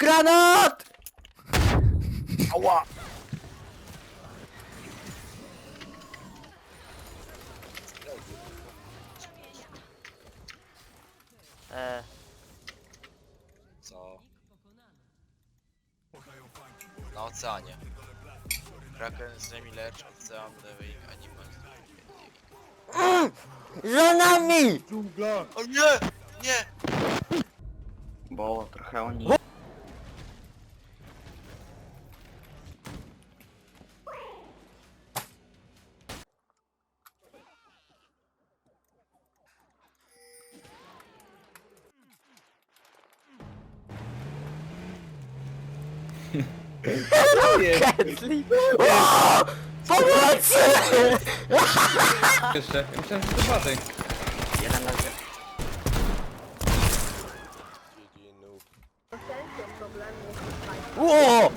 Granat! Ała! E, Co? Na oceanie. Kraken z nami lecz, ocean, lewej, animal. za nami! O nie! Nie! Bo trochę oni... O! Pomocy! Jeszcze, ja myślałem, że to Bartek. Jeden na. Ło!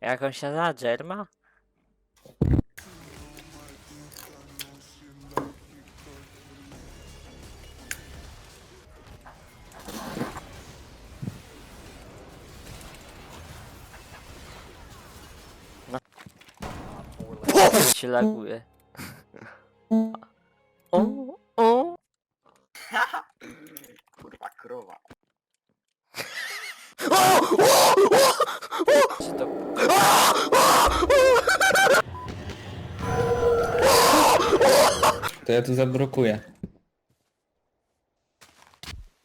Jak się nazywa? Się laguje. O, o. Kurwa, krowa. Czy to... To ja tu zablokuję.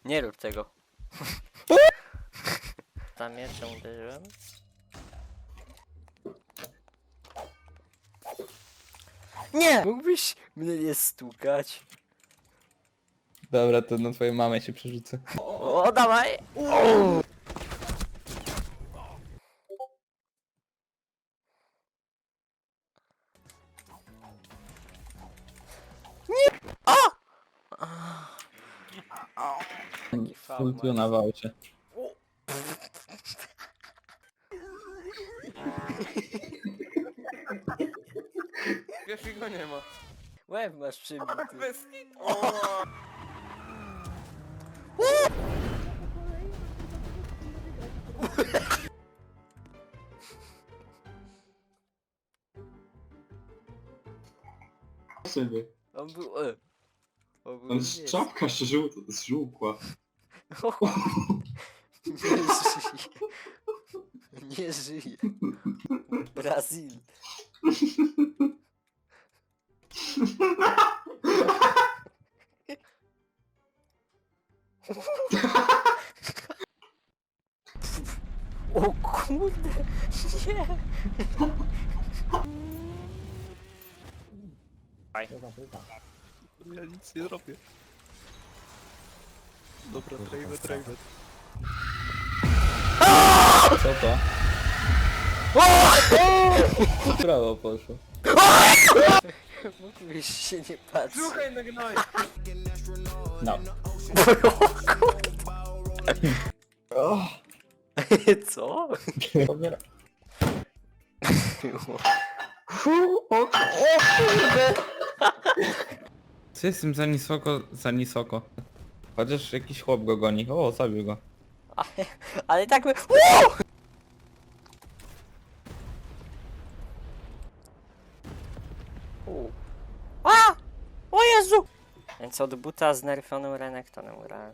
Nie rób tego. Tam mieczem uderzyłem. Nie! Mógłbyś mnie nie stukać. Dobra, to na twoją mamę się przerzucę. O, dawaj! Nie! O! Taki faul Ultu na wałcie. Wiesz, i go nie ma. Łeb masz przybity. Bez Sobie. On był... E. On był On niebieski. z czapka się żół- zżółkła. O, Nie żyje. Nie żyje. Brazil. O kurde, nie. Ja nic nie robię. Dobra, trejmy, trejmy. Co to? Prawo poszło. Mógłbyś się nie patrzeć. Słuchaj, na gnoj! No. Co? Pobiera. O kurde. Co jestem za nisoko, za nisoko? Chociaż jakiś chłop go goni. O, zabił go. Ale, ale tak by... Uuu! Więc od buta z nerfionym Renektonem grałem.